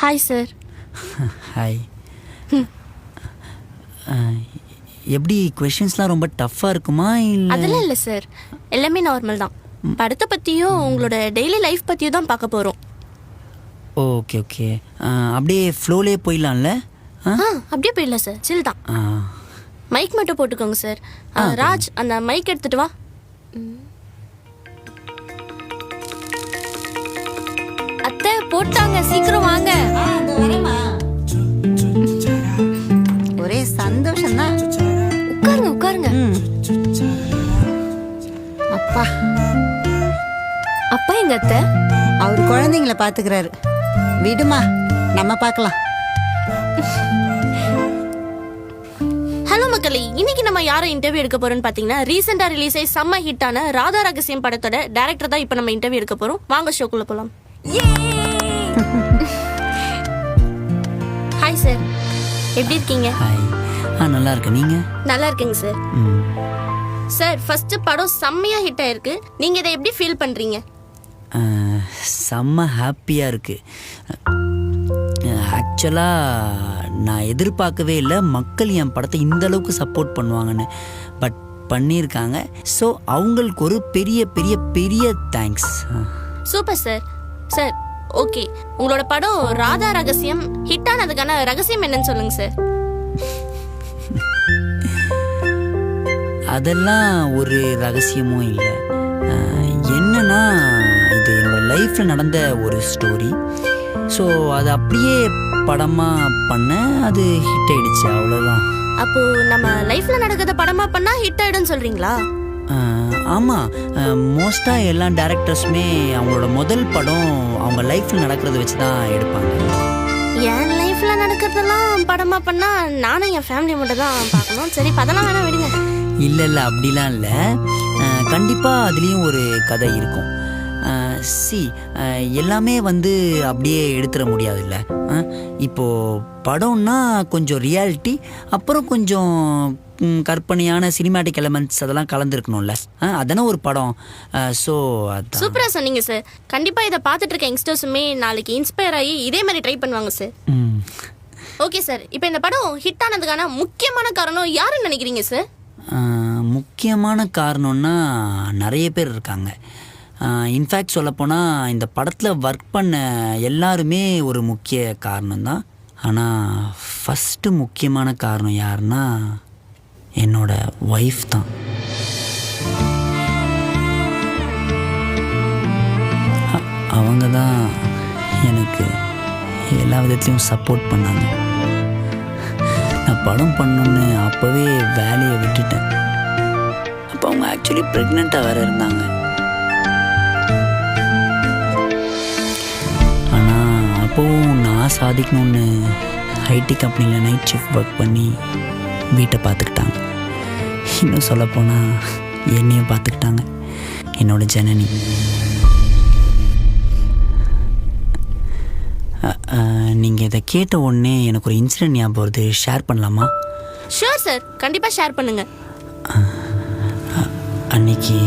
Hi sir hi எப்படி கொஷின்ஸ்லாம் ரொம்ப டஃப்பாக இருக்குமா இல்லை? அதெல்லாம் இல்லை சார் எல்லாமே நார்மல் தான். படத்தை பற்றியும் உங்களோட டெய்லி லைஃப் பற்றியும் தான் பார்க்க போகிறோம் ஓகே ஓகே அப்படியே ஃப்ளோலே போயிடலாம்ல? ஆ அப்படியே போயிடலாம் சார் சில் தான். மைக் மட்டும் போட்டுக்கோங்க சார் ராஜ் அந்த மைக் எடுத்துட்டு வா. போட்டாங்க சீக்கிரம் வாங்க. ஒரே சந்தோஷம்தான். உட்காருங்க உட்காருங்க. அப்பா. அப்பா எங்க அத்தை? அவர் குழந்தைங்கள பாத்துக்கிறாரு விடுமா நம்ம பார்க்கலாம். ஹலோ மக்களே இன்னைக்கு நம்ம யாரை இன்டர்வியூ எடுக்க போறோம்னு பாத்தீங்கன்னா ரீசெண்டா ரிலீஸ் ஆகி செம்ம ஹிட்டான ராதா ரகசியம் படத்தோட டேரக்டர் தான் இப்போ நம்ம இன்டர்வியூ எடுக்க போறோம். வாங்க ஷோக்குள்ள போலாம். ஹாய் சார் எப்படி இருக்கீங்க? ஹாய் ஆ நல்லா இருக்கேன். நீங்கள் நல்லா இருக்கேங்க சார் ம். சார் ஃபர்ஸ்ட் படம் செம்மையா ஹிட் ஆயிருக்கு. நீங்க இதை எப்படி ஃபீல் பண்றீங்க? செம்ம ஹாப்பியாக இருக்குது ஆக்சுவலாக நான் எதிர்பார்க்கவே இல்லை. மக்கள் என் படத்தை இந்த அளவுக்கு சப்போர்ட் பண்ணுவாங்கன்னு பட் பண்ணியிருக்காங்க. ஸோ அவங்களுக்கு ஒரு பெரிய பெரிய பெரிய thanks super sir sir okay உங்களோட படம் ராதா ரகசியம் ஹிட் ஆனதுக்கான ரகசியம் என்னன்னு சொல்லுங்க சார். அதெல்லாம் ஒரு ரகசியமும் இல்லை. என்னன்னா இது என்னோட லைஃப்பில் நடந்த ஒரு ஸ்டோரி ஸோ அது அப்படியே படமாக பண்ணேன் அது ஹிட் ஆயிடுச்சு அவ்வளோதான் அப்போ நம்ம லைஃப்ல நடக்கிறத படமா பண்ணா ஹிட் ஆயிடும்னு சொல்றீங்களா? ஆமாம் மோஸ்ட்டாக எல்லா டேரக்டர்ஸுமே அவங்களோட முதல் படம் அவங்க லைஃப்பில் நடக்கிறத வச்சு தான் எடுப்பாங்க. என் லைஃப்ல நடக்கிறதெல்லாம் படமா பண்ணா நானும் என் ஃபேமிலி மட்டும் தான் பார்க்கணும். சரி அதெல்லாம் வேணா விடுங்க. இல்லை இல்லை அப்படிலாம் இல்லை. கண்டிப்பாக அதுலேயும் ஒரு கதை இருக்கும். சி எல்லாமே வந்து அப்படியே எடுத்துட முடியாதுல்ல. அஹ், இப்போ படம்னா கொஞ்சம் ரியாலிட்டி அப்புறம் கொஞ்சம் கற்பனையான சினிமேட்டிக் எலமெண்ட்ஸ் அதெல்லாம் கலந்துருக்கணும்ல. அதானே ஒரு படம். ஸோ அதான். சூப்பரா சொன்னீங்க சார் கண்டிப்பா இதை பார்த்துட்டு இருக்க யங்ஸ்டர்ஸுமே நாளைக்கு இன்ஸ்பயர் ஆகி இதே மாதிரி ட்ரை பண்ணுவாங்க சார் ஓகே சார் இப்போ இந்த படம் ஹிட் ஆனதுக்கான முக்கியமான காரணம் யாருன்னு நினைக்கிறீங்க சார் முக்கியமான காரணம்னா நிறைய பேர் இருக்காங்க. இன்ஃபேக்ட் சொல்லப்போனால் இந்த படத்தில் ஒர்க் பண்ண எல்லாருமே ஒரு முக்கிய காரணம் தான் ஆனால் ஃபஸ்ட்டு முக்கியமான காரணம் யாருன்னா என்னோடய ஒய்ஃப் தான். அவங்க தான் எனக்கு எல்லா விதத்துலேயும் சப்போர்ட் பண்ணாங்க. நான் படம் பண்ணணும்னு அப்போவே வேலையை விட்டுட்டேன். அப்போ அவங்க ஆக்சுவலி ப்ரெக்னெண்ட்டாக வேறு இருந்தாங்க. அப்போவும் நான் சாதிக்கணும்னு ஐடி கம்பெனியில் நைட் ஷிஃப்ட் ஒர்க் பண்ணி வீட்டை பார்த்துக்கிட்டாங்க. இன்னும் சொல்லப்போனால் என்னையும் பார்த்துக்கிட்டாங்க. என்னோட ஜனனி. நீங்கள் இதை கேட்ட உடனே எனக்கு ஒரு இன்சிடென்ட் ஞாபகம் வருது. ஷேர் பண்ணலாமா? ஷூர் சார் கண்டிப்பா ஷேர் பண்ணுங்க. அன்னைக்கு